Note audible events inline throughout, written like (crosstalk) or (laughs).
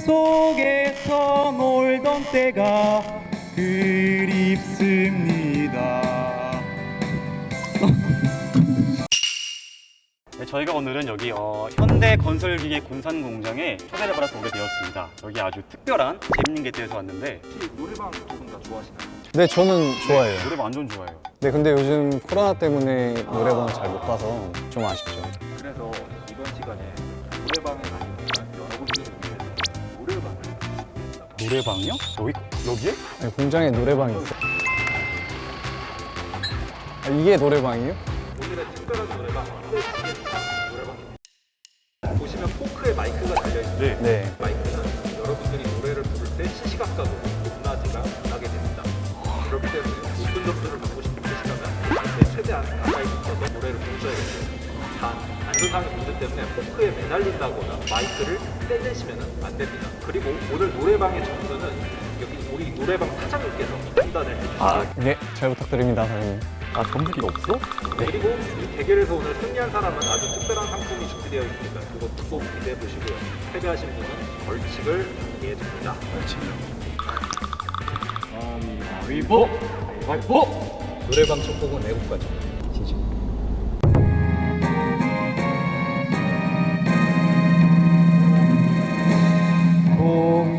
속에서 놀던 때가 그립습니다. (laughs) 네, 저희가 오늘은 여기 어, 현대 건설기계 군산 공장에 초대를 받아서 오게 되었습니다. 여기 아주 특별한 재밌는 게 있어서 왔는데 혹시 노래방 두분다 좋아하시나요? 네, 저는 좋아해요. 노래 완전 좋아해요. 네, 근데 요즘 코로나 때문에 노래방 잘 못 가서 좀 아쉽죠. 노래방이요? 여기 여기에? 네, 공장에 노래방이 있어요. 아, 이게 노래방이에요? 오늘의 특별한 노래방 노래방입니다. 보시면 포크에 마이크가 달려있습니다. 네. 네. 마이크는 여러분들이 노래를 부를 때 시시각각으로 높낮이가 나게 됩니다. 그렇기 때문에 높은 점수를 받고 싶으시다면 마이크에 최대한 가까이 붙어서 노래를 부르셔야겠죠. 단, 안전상의 문제 때문에 포크에 매달린다거나 마이크를 떼내시면 안 됩니다. 그리고 오늘 노래방의 점수는 여기 우리 노래방 사장님께서 판단을 해주시죠. 아, 네, 잘 부탁드립니다, 사장님. 아 전부기가 없어? 그리고 이 대결에서 오늘 승리한 사람은 아주 특별한 상품이 준비되어 있으니까 그것도 꼭 기대해 보시고요. 패배하신 분은 벌칙을 준비해 줍니다. 위보 위보 노래방 첫 곡은 애국가죠. Senhor.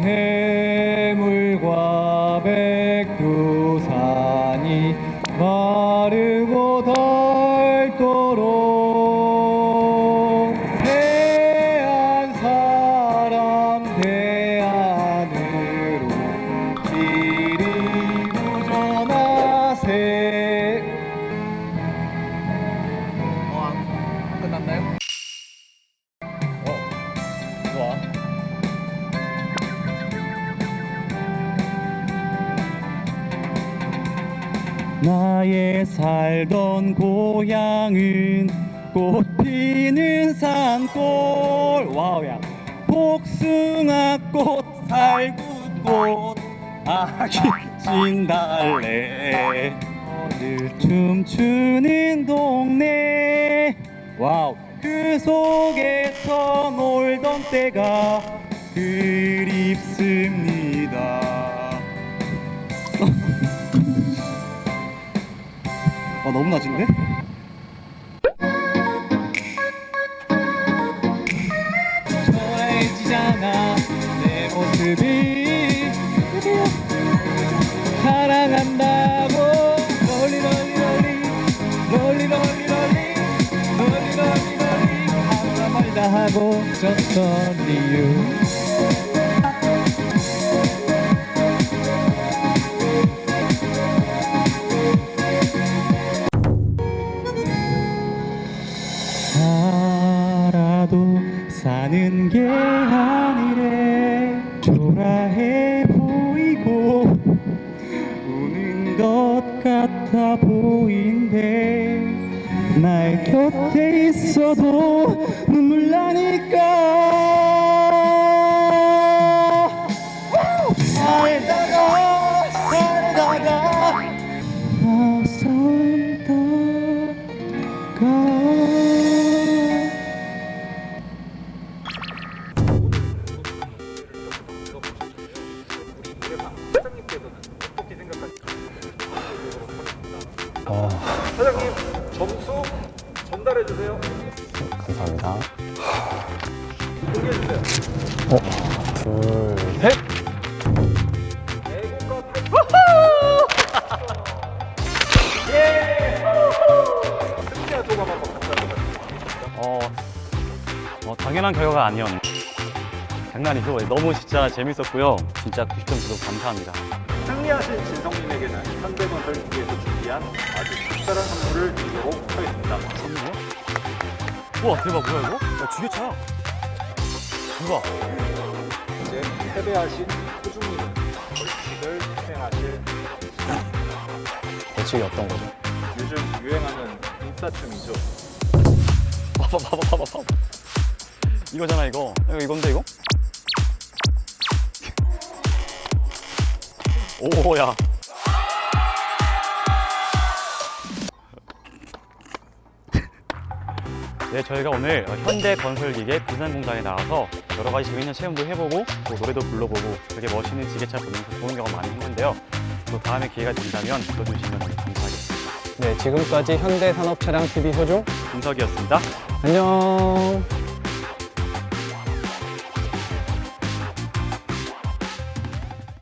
나의 살던 고향은 꽃 피는 산골. 와우야. 복숭아꽃 살구꽃. 아기 진달래. 어느 춤추는 동네. 와우. 그 속에서 놀던 때가 그립습니다 너무 낮은데? 초라해지잖아 내 모습이. 사랑한다고. 롤리 롤리 롤리. 롤리 롤리 롤리. 롤리 롤리 롤리. 하루가 멀다 하고 you 살 보인대 날 곁에 있어도 눈물 나니까. 살다가 사장님 점수 전달해 주세요. 감사합니다. 공개해 주세요. 둘, 셋! 애국가 8. 예! 승리한 소감 한번 감사합니다. 어, 어, 당연한 결과가 아니었네. 장난이고 너무 진짜 재밌었고요. 진짜 90점 주셔서 감사합니다. 승리하신 진성님에게는 현대건설기에서 준비한 아주 특별한 선물을 드리도록 하겠습니다. 우와 대박 뭐야 이거? 야 주게차. 대박. 이제 패배하신 호중님은 벌칙을 수행하실 벌칙이 어떤 거죠? 요즘 유행하는 인싸춤이죠. 봐봐 봐봐 봐봐 봐봐. 이거잖아 이거. 이거 이건데 이거? (laughs) 오야. 네, 저희가 오늘 현대 건설기계 부산 공장에 나와서 여러 가지 재밌는 체험도 해보고 또 노래도 불러보고 되게 멋있는 지게차 보면서 좋은 경험 많이 했는데요. 또 다음에 기회가 된다면 불러주시면 감사하겠습니다. 네, 지금까지 현대산업차량TV 효중 김석이었습니다. 안녕.